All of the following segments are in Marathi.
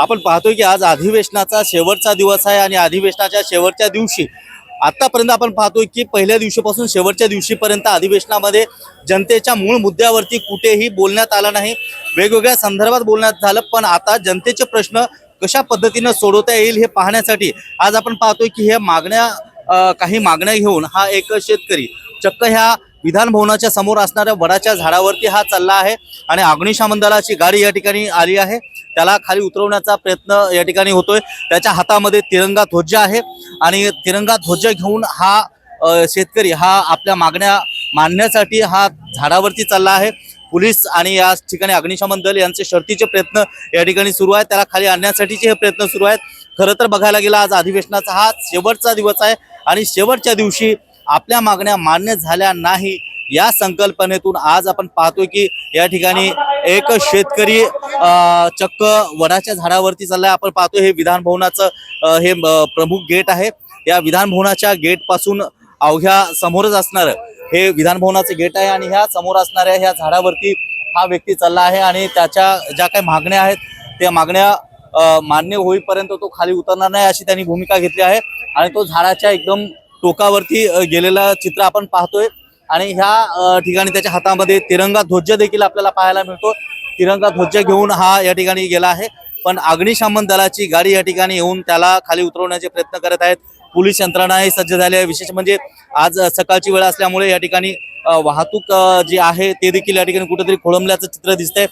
आपण पाहतोय की आज अधिवेशनाचा शेवटचा दिवस आहे आणि अधिवेशनाच्या शेवटच्या दिवशी आतापर्यंत आपण पाहतोय की पहिल्या दिवशीपासून शेवटच्या दिवशीपर्यंत अधिवेशनामध्ये जनतेच्या मूळ मुद्द्यावरती कुठेही बोलण्यात आलं नाही. वेगवेगळ्या संदर्भात बोलण्यात झालं पण आता जनतेचे प्रश्न कशा पद्धतीनं सोडवता येईल हे पाहण्यासाठी आज आपण पाहतोय की हे मागण्या काही मागण्या घेऊन हा एक शेतकरी चक्क ह्या विधान भवनाच्या समोर असणाऱ्या वडाच्या झाडावरती हा चालला आहे आणि अग्निशामन दलाची गाडी या ठिकाणी आली आहे. त्याला खाली उतरवण्याचा प्रयत्न या ठिकाणी होतोय. त्याच्या हातामध्ये तिरंगा ध्वज आहे आणि तिरंगा ध्वज घेऊन हा शेतकरी हा आपल्या मागण्या मांडण्यासाठी हा झाडावरती चालला आहे. पोलीस आणि या ठिकाणी अग्निशमन दल यांचे शर्तीचे प्रयत्न या ठिकाणी सुरू आहेत. त्याला खाली आणण्यासाठीचे हे प्रयत्न सुरू आहेत. खरं तर बघायला गेला आज अधिवेशनाचा हा शेवटचा दिवस आहे आणि शेवटच्या दिवशी आपल्या मागण्या मान्य झाल्या नाही. या संकल्पनेतून आज आपण पाहतोय की या ठिकाणी एक शेतकरी अ, चक्क वडाच्या झाडावरती चाललाय. आपण पाहतोय हे विधान भवनाचं हे प्रमुख गेट आहे. या विधान भवनाच्या गेटपासून अवघ्या समोरच असणार हे विधान भवनाचं गेट आहे आणि ह्या समोर असणाऱ्या ह्या झाडावरती हा व्यक्ती चालला आहे आणि त्याच्या ज्या काही मागण्या आहेत त्या मागण्या मान्य होईपर्यंत तो खाली उतरणार नाही अशी त्यांनी भूमिका घेतली आहे. आणि तो झाडाच्या एकदम टोकावरती गेलेला चित्र आपण पाहतोय. आणि ह्या ठिकाणी त्याच्या हातामध्ये तिरंगा ध्वज देखील आपल्याला पाहायला मिळतो. तिरंगा ध्वज घेऊन हा या ठिकाणी गेला आहे. पण अग्निशमन दलाची गाडी या ठिकाणी येऊन त्याला खाली उतरवण्याचे प्रयत्न करत आहेत. पोलीस यंत्रणाही सज्ज झाली आहे. विशेष म्हणजे आज सकाळची वेळ असल्यामुळे या ठिकाणी वाहतूक जी आहे ते देखील या ठिकाणी कुठेतरी खोळंबल्याचं चित्र दिसतंय.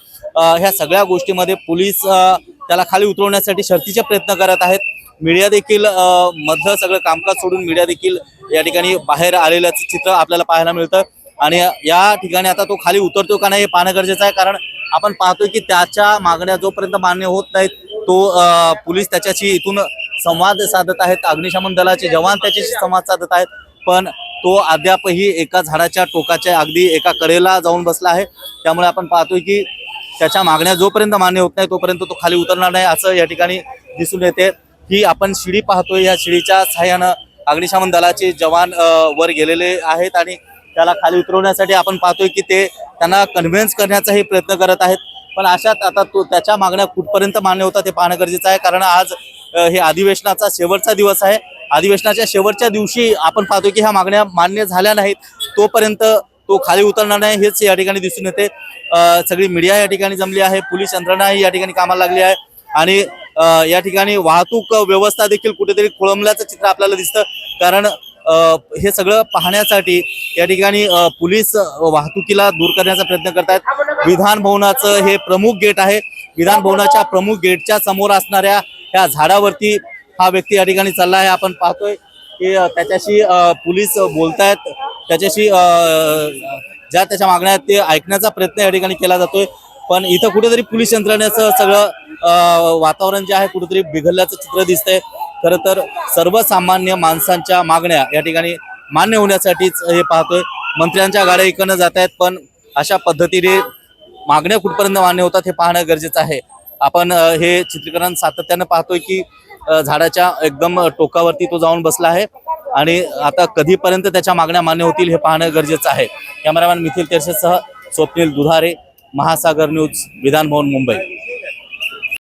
ह्या सगळ्या गोष्टीमध्ये पोलीस त्याला खाली उतरवण्यासाठी शर्तीचे प्रयत्न करत आहेत. मीडिया देखील मधलं सगळं कामकाज सोडून मीडिया देखील या ठिकाणी बाहेर आलेलं चित्र आपल्याला पाहायला मिळतं. आणि या ठिकाणी आता तो खाली उतरतो का नाही हे पाहणं गरजेचं आहे. कारण आपण पाहतोय की त्याच्या मागण्या जोपर्यंत मान्य होत नाहीत तो पोलीस त्याच्याशी इथून संवाद साधत आहेत. अग्निशमन दलाचे जवान त्याच्याशी संवाद साधत आहेत. पण तो अद्यापही एका झाडाच्या टोकाच्या अगदी एका कडेला जाऊन बसला आहे. त्यामुळे आपण पाहतोय की त्याच्या मागण्या जोपर्यंत मान्य होत नाही तोपर्यंत तो खाली उतरणार नाही असं या ठिकाणी दिसून येते. ही आपण शिडी पाहतोय या शिडीच्या सहाय्यानं अग्निशमन दलाचे जवान वर गेलेले आहेत आणि त्याला खाली उतरवण्यासाठी आपण पाहतोय की ते त्यांना कन्व्हिन्स करण्याचाही प्रयत्न करत आहेत. पण अशात आता तो त्याच्या मागण्या कुठपर्यंत मान्य होतात ते पाहणं गरजेचं आहे. कारण आज हे अधिवेशनाचा शेवटचा दिवस आहे. अधिवेशनाच्या शेवटच्या दिवशी आपण पाहतो की ह्या मागण्या मान्य झाल्या नाहीत. तोपर्यंत तो खाली उतरणार नाही हेच या ठिकाणी दिसून येते. सगळी मीडिया या ठिकाणी जमली आहे. पोलीस यंत्रणाही या ठिकाणी कामाला लागली आहे. आणि या ठिकाणी वाहतूक व्यवस्था देखील कुठेतरी खोळंबल्याचं चित्र आपल्याला दिसतं. कारण अ, हे सगळं पाहण्यासाठी या ठिकाणी पोलीस वाहतुकीला दूर करण्याचा प्रयत्न करतायत. विधान भवनाचं हे प्रमुख गेट आहे. विधान भवनाच्या प्रमुख गेटच्या समोर असणाऱ्या ह्या झाडावरती हा व्यक्ती या ठिकाणी चालला आहे. आपण पाहतोय की त्याच्याशी पोलीस बोलतायत. त्याच्याशी अ, ज्या त्याच्या मागण्या आहेत ते ऐकण्याचा प्रयत्न या ठिकाणी केला जातोय. पण इथं कुठेतरी पोलीस यंत्रणेचं सगळं वातावरण जे आहे कुठेतरी बिघडल्याचं चित्र दिसतंय. खरं तर सर्वसामान्य माणसांच्या मागण्या या ठिकाणी मान्य होण्यासाठीच हे पाहतोय. मंत्र्यांच्या गाड्या इकडनं जात आहेत पण अशा पद्धतीने मागण्या कुठपर्यंत मान्य होतात हे पाहणं गरजेचं आहे. आपण हे चित्रीकरण सातत्यानं पाहतोय की झाडाच्या एकदम टोकावरती तो जाऊन बसला आहे आणि आता कधीपर्यंत त्याच्या मागण्या मान्य होतील हे पाहणं गरजेचं आहे. कॅमेरामॅन मिथिल तेरसेसह स्वप्नील दुधारे महासागर न्यूज विधान भवन मुंबई.